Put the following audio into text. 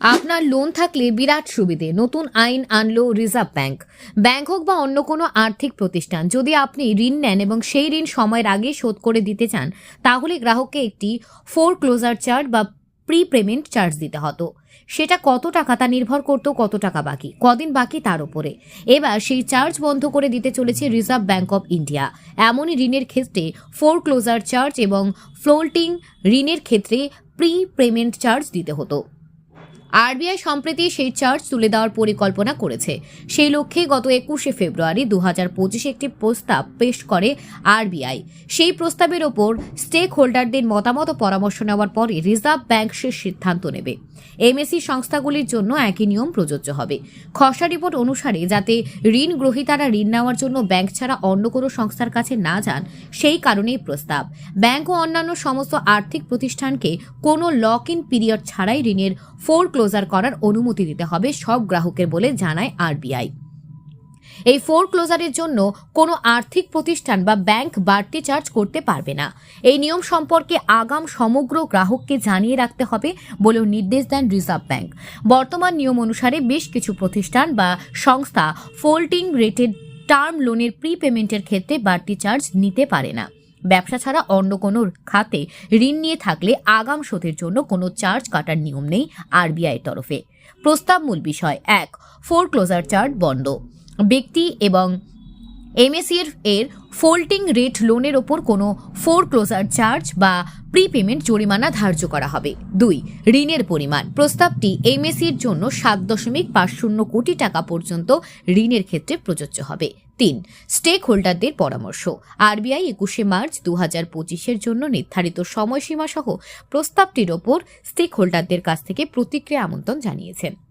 আপনার লোন থাকলে বিরাট সুবিধে। নতুন আইন আনলো রিজার্ভ ব্যাংক। ব্যাংক হোক বা অন্য কোনো আর্থিক প্রতিষ্ঠান, যদি আপনি ঋণ নেন এবং সেই ঋণ সময়ের আগে শোধ করে দিতে চান, তাহলে গ্রাহককে একটি ফোর ক্লোজার চার্জ বা প্রি পেমেন্ট চার্জ দিতে হতো। সেটা কত টাকা তা নির্ভর করতো, কত টাকা বাকি, কদিন বাকি তার উপরে। এবার সেই চার্জ বন্ধ করে দিতে চলেছে রিজার্ভ ব্যাংক অফ ইন্ডিয়া এমনই ঋণের ক্ষেত্রে ফোর ক্লোজার চার্জ এবং ফ্লোটিং ঋণের ক্ষেত্রে প্রি পেমেন্ট চার্জ দিতে হতো। আরবিআই সম্প্রতি সেই চার্জ তুলে দেওয়ার পরিকল্পনা করেছে। সেই লক্ষ্যে গত একুশে ফেব্রুয়ারি দু হাজার পঁচিশে একটি প্রস্তাব পেশ করে আরবিআই। সেই প্রস্তাবের ওপর স্টেক হোল্ডারদের মতামত পরামর্শ নেওয়ার পরে রিজার্ভ ব্যাংক সে সিদ্ধান্ত নেবে। এমএসি সংস্থাগুলির জন্য একই নিয়ম প্রযোজ্য হবে। খসড়া রিপোর্ট অনুসারে, যাতে ঋণ গ্রহীতারা ঋণ নেওয়ার জন্য ব্যাংক ছাড়া অন্য কোনো সংস্থার কাছে না যান, সেই কারণেই প্রস্তাব। ব্যাংক ও অন্যান্য সমস্ত আর্থিক প্রতিষ্ঠানকে কোনো লক ইন পিরিয়ড ছাড়াই ঋণের ফোর ক্লোজার করার অনুমতি দিতে হবে সব গ্রাহকের বলে জানায় আরবিআই এই ফোর ক্লোজারের জন্য কোনো আর্থিক প্রতিষ্ঠান বা ব্যাংক বাড়তি চার্জ করতে পারবে না। এই নিয়ম সম্পর্কে আগাম সমগ্র গ্রাহককে জানিয়ে রাখতে হবে বলেও নির্দেশ দেন রিজার্ভ ব্যাংক বর্তমান নিয়ম অনুসারে বেশ কিছু প্রতিষ্ঠান বা সংস্থা ফোল্ডিং রেটেড টার্ম লোনের প্রি পেমেন্টের ক্ষেত্রে বাড়তি চার্জ নিতে পারে না। ব্যবসা ছাড়া অন্য কোনো খাতে ঋণ নিয়ে থাকলে আগাম শোধের জন্য কোনো চার্জ কাটার নিয়ম নেই আরবিআই তরফে। প্রস্তাব মূল বিষয় এক ফোর ক্লোজার চার্জ বন্ধ। ব্যক্তি এবং এমএসির এর ফোল্টিং রেট লোনের ওপর কোনো ফোর ক্লোজার চার্জ বা প্রিপেমেন্ট জরিমানা ধার্য করা হবে। দুই, ঋণের পরিমাণ। প্রস্তাবটি এমএসির জন্য সাত দশমিক পাঁচ শূন্য কোটি টাকা পর্যন্ত ঋণের ক্ষেত্রে প্রযোজ্য হবে। তিন স্টেক হোল্ডারদের পরামর্শ। আরবিআই একুশে মার্চ দু হাজার পঁচিশের জন্য নির্ধারিত সময়সীমা সহ প্রস্তাবটির ওপর স্টেক হোল্ডারদের কাছ থেকে প্রতিক্রিয়া আমন্ত্রণ জানিয়েছেন।